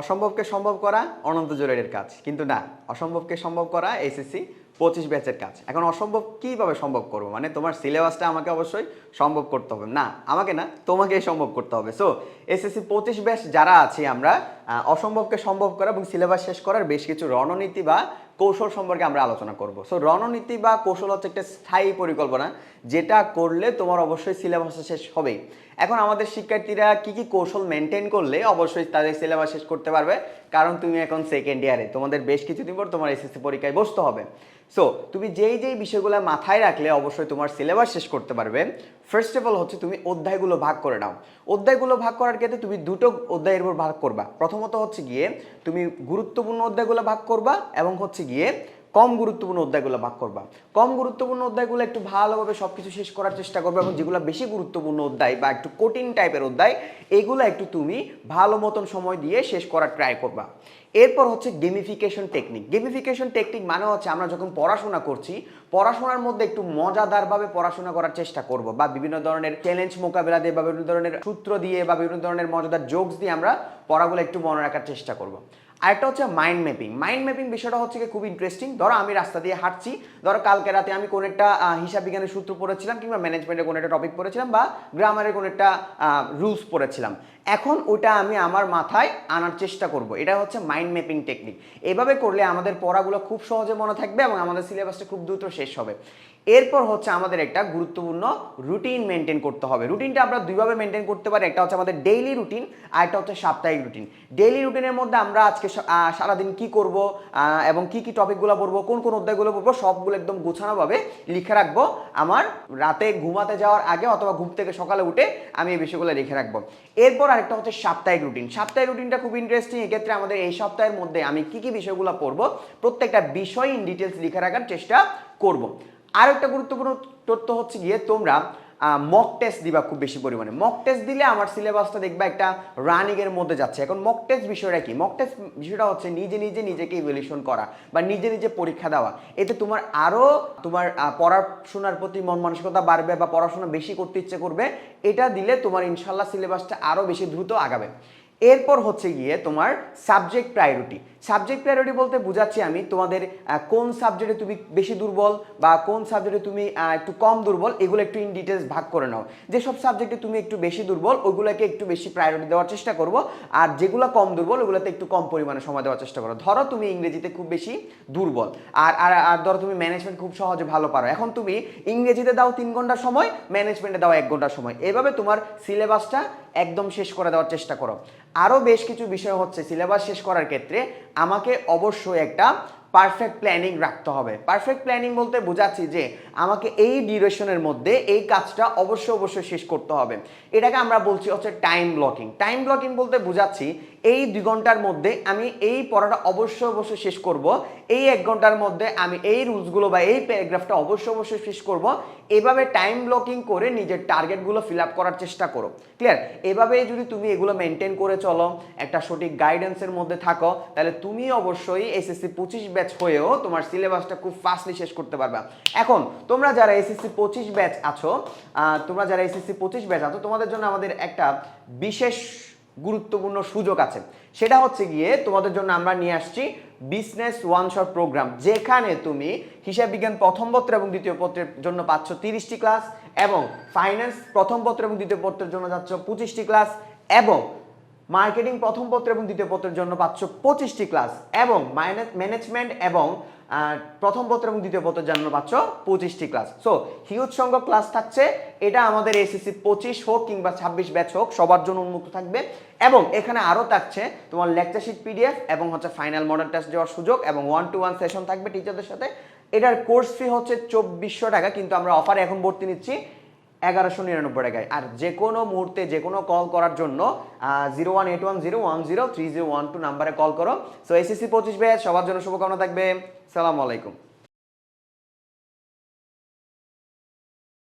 অসম্ভবকে সম্ভব করা অনন্ত জোরের কাজ, কিন্তু না, অসম্ভবকে সম্ভব করা এসএসসি পঁচিশ ব্যাচের কাজ। এখন অসম্ভব কীভাবে সম্ভব করব? মানে তোমার সিলেবাসটা আমাকে অবশ্যই সম্ভব করতে হবে। না, আমাকে না, তোমাকেই সম্ভব করতে হবে। সো এসএসসি পঁচিশ ব্যাচ যারা আছি আমরা অসম্ভবকে সম্ভব করা এবং সিলেবাস শেষ করার বেশ কিছু রণনীতি বা কৌশল সম্পর্কে আমরা আলোচনা করব। সো রণনীতি বা কৌশল হচ্ছে একটা স্থায়ী পরিকল্পনা, যেটা করলে তোমার অবশ্যই সিলেবাস শেষ হবেই। এখন আমাদের শিক্ষার্থীরা কি কি কৌশল মেনটেন করলে অবশ্যই তাদের সিলেবাস শেষ করতে পারবে, কারণ তুমি এখন সেকেন্ড ইয়ারে তোমাদের বেশ কিছুদিন পর তোমার এসএসসি পরীক্ষায় বসতে হবে। সো তুমি যেই যেই বিষয়গুলো মাথায় রাখলে অবশ্যই তোমার সিলেবাস শেষ করতে পারবে। ফার্স্ট অফ অল হচ্ছে তুমি অধ্যায়গুলো ভাগ করে নাও। অধ্যায়গুলো ভাগ করার ক্ষেত্রে তুমি দুটো অধ্যায়ের উপর ভাগ করবা। প্রথমত হচ্ছে গিয়ে তুমি গুরুত্বপূর্ণ অধ্যায়গুলো ভাগ করবা এবং হচ্ছে গিয়ে কম গুরুত্বপূর্ণ অধ্যায়গুলো ভাগ করবা। কম গুরুত্বপূর্ণ অধ্যায়গুলো একটু ভালোভাবে সব কিছু শেষ করার চেষ্টা করবে এবং যেগুলো বেশি গুরুত্বপূর্ণ অধ্যায় বা একটু কঠিন টাইপের অধ্যায়, এগুলো একটু তুমি ভালো মতন সময় দিয়ে শেষ করার ট্রাই করবা। এরপর হচ্ছে গেমিফিকেশন টেকনিক গেমিফিকেশন টেকনিক মানে হচ্ছে আমরা যখন পড়াশোনা করছি, পড়াশোনার মধ্যে একটু মজাদারভাবে পড়াশোনা করার চেষ্টা করব বা বিভিন্ন ধরনের চ্যালেঞ্জ মোকাবেলা দিয়ে বা বিভিন্ন ধরনের সূত্র দিয়ে বা বিভিন্ন ধরনের মজাদার জোকস দিয়ে আমরা পড়াগুলো একটু মনে রাখার চেষ্টা করব। আরেকটা হচ্ছে মাইন্ড ম্যাপিং মাইন্ড ম্যাপিং বিষয়টা হচ্ছে কি খুব ইন্টারেস্টিং ধরো আমি রাস্তা দিয়ে হাঁটছি, ধরো কালকে রাতে আমি কোনো একটা হিসাব বিজ্ঞানের সূত্র পড়েছিলাম কিংবা ম্যানেজমেন্টের কোনো একটা টপিক পড়েছিলাম বা গ্রামারের কোনো একটা রুলস পড়েছিলাম। এখন ওটা আমি আমার মাথায় আনার চেষ্টা করব। এটা হচ্ছে মাইন্ড ম্যাপিং টেকনিক এভাবে করলে আমাদের পড়াগুলো খুব সহজে মনে থাকবে এবং আমাদের সিলেবাসটা খুব দ্রুত শেষ হবে। এরপর হচ্ছে আমাদের একটা গুরুত্বপূর্ণ রুটিন মেনটেন করতে হবে। রুটিনটা আমরা দুইভাবে মেনটেন করতে পারি। একটা হচ্ছে আমাদের ডেইলি রুটিন আর একটা হচ্ছে সাপ্তাহিক রুটিন ডেইলি রুটিনের মধ্যে আমরা আজকে আহ, সারাদিন কি করব এবং কি কি টপিকগুলো পড়ব কোন কোন অধ্যায়গুলো পড়ব সবগুলো একদম গোছানোভাবে লিখে রাখব। আমার রাতে ঘুমাতে যাওয়ার আগে অথবা ঘুম থেকে সকালে উঠে আমি এই বিষয়গুলো লিখে রাখব। এরপর আরেকটা হচ্ছে সাপ্তাহিক রুটিন সাপ্তাহিক রুটিনটা খুব ইন্টারেস্টিং এক্ষেত্রে আমাদের এই সপ্তাহের মধ্যে আমি কি কি বিষয়গুলো পড়ব প্রত্যেকটা বিষয় ইন ডিটেলস লিখে রাখার চেষ্টা করব। আর একটা গুরুত্বপূর্ণ তথ্য হচ্ছে গিয়ে তোমরা মক টেস্ট দিবা খুব বেশি পরিমাণে। মক টেস্ট দিলে আমার সিলেবাসটা দেখবা একটা রানিং এর মধ্যে যাচ্ছে। এখন মক টেস্ট বিষয়টা কি? মক টেস্ট বিষয়টা হচ্ছে নিজে নিজে, নিজেকে ইভ্যালুয়েশন করা বা নিজে নিজে পরীক্ষা দেওয়া। এতে তোমার আরও তোমার পড়াশোনার প্রতি মন মানসিকতা বাড়বে বা পড়াশোনা বেশি করতে ইচ্ছে করবে। এটা দিলে তোমার ইনশাল্লাহ সিলেবাসটা আরও বেশি দ্রুত আগাবে। এরপর হচ্ছে গিয়ে তোমার সাবজেক্ট প্রায়োরিটি সাবজেক্ট প্রায়োরিটি বলতে বোঝাচ্ছি আমি তোমাদের কোন সাবজেক্টে তুমি বেশি দুর্বল বা কোন সাবজেক্টে তুমি একটু কম দুর্বল, এগুলো একটু ইন ডিটেলস ভাগ করে নাও। যেসব সাবজেক্টে তুমি একটু বেশি দুর্বল ওইগুলোকে একটু বেশি প্রায়োরিটি দেওয়ার চেষ্টা করব, আর যেগুলো কম দুর্বল, ওগুলোতে একটু কম পরিমাণে সময় দেওয়ার চেষ্টা করো। ধরো তুমি ইংরেজিতে খুব বেশি দুর্বল, আর আর আর ধরো তুমি ম্যানেজমেন্ট খুব সহজে ভালো পারো। এখন তুমি ইংরেজিতে দাও তিন ঘণ্টা সময় ম্যানেজমেন্টে দাও এক ঘণ্টা সময়। এভাবে তোমার সিলেবাসটা একদম শেষ করে দেওয়ার চেষ্টা করো। আরও বেশ কিছু বিষয় হচ্ছে সিলেবাস শেষ করার ক্ষেত্রে আমাকে অবশ্যই একটা পারফেক্ট প্ল্যানিং রাখতে হবে। পারফেক্ট প্ল্যানিং বলতে বোঝাচ্ছি যে আমাকে এই ডিউরেশনের মধ্যে এই কাজটা অবশ্যই অবশ্যই শেষ করতে হবে। এটাকে আমরা বলছি হচ্ছে টাইম ব্লকিং টাইম ব্লকিং বলতে বোঝাচ্ছি এই দুই ঘণ্টার মধ্যে আমি এই পড়াটা অবশ্যই অবশ্যই শেষ করব। এই এক ঘণ্টার মধ্যে আমি এই রুলসগুলো বা এই প্যারাগ্রাফটা অবশ্যই অবশ্যই শেষ করব। এভাবে টাইম ব্লকিং করে নিজের টার্গেটগুলো ফিল আপ করার চেষ্টা করো। ক্লিয়ার এভাবে যদি তুমি এগুলো মেনটেন করে চলো, একটা সঠিক গাইডেন্সের মধ্যে থাকো, তাহলে তুমি অবশ্যই এসএসসি পঁচিশ ব্যাচ হয়েও তোমার সিলেবাসটা খুব ফাস্টলি শেষ করতে পারবে। এখন, তোমরা যারা এসএসসি পঁচিশ ব্যাচ আছো তোমরা যারা এসএসসি পঁচিশ ব্যাচ আছো, তোমাদের জন্য আমাদের একটা বিশেষ গুরুত্বপূর্ণ সুযোগ আছে। সেটা হচ্ছে গিয়ে তোমাদের জন্য আমরা নিয়ে আসছি বিজনেস ওয়ান শট প্রোগ্রাম যেখানে তুমি হিসাব বিজ্ঞান প্রথম পত্র এবং দ্বিতীয় পত্রের জন্য পাচ্ছ তিরিশটি ক্লাস এবং ফাইন্যান্স প্রথম পত্র এবং দ্বিতীয় পত্রের জন্য যাচ্ছ পঁচিশটি ক্লাস এবং মার্কেটিং প্রথম পত্র এবং দ্বিতীয় পত্রের জন্য পাচ্ছ পঁচিশটি ক্লাস এবং ম্যানেজমেন্ট এবং প্রথম পত্র এবং দ্বিতীয় পত্রের জন্য পাচ্ছ পঁচিশটি ক্লাস। সো হিউজ সংখ্যক ক্লাস থাকছে। এটা আমাদের এসএসসি পঁচিশ হোক কিংবা ছাব্বিশ ব্যাচ হোক, সবার জন্য উন্মুক্ত থাকবে। এবং এখানে আরও থাকছে তোমার লেকচার শিট পিডিএফ এবং হচ্ছে ফাইনাল মডেল টেস্ট দেওয়ার সুযোগ এবং ওয়ান টু ওয়ান সেশন থাকবে টিচারদের সাথে। এটার কোর্স ফি হচ্ছে চব্বিশশো টাকা, কিন্তু আমরা অফারে এখন ভর্তি নিচ্ছি। এগারোশো নিরানব্বই টাকায়। আর যে কোনো মুহূর্তে যে কোনো কল করার জন্য zero one eight one zero one zero three zero one two নাম্বারে কল করো। সো এসএসসি পঁচিশ ব্যাচ সবার জন্য শুভকামনা থাকবে। সালামু আলাইকুম।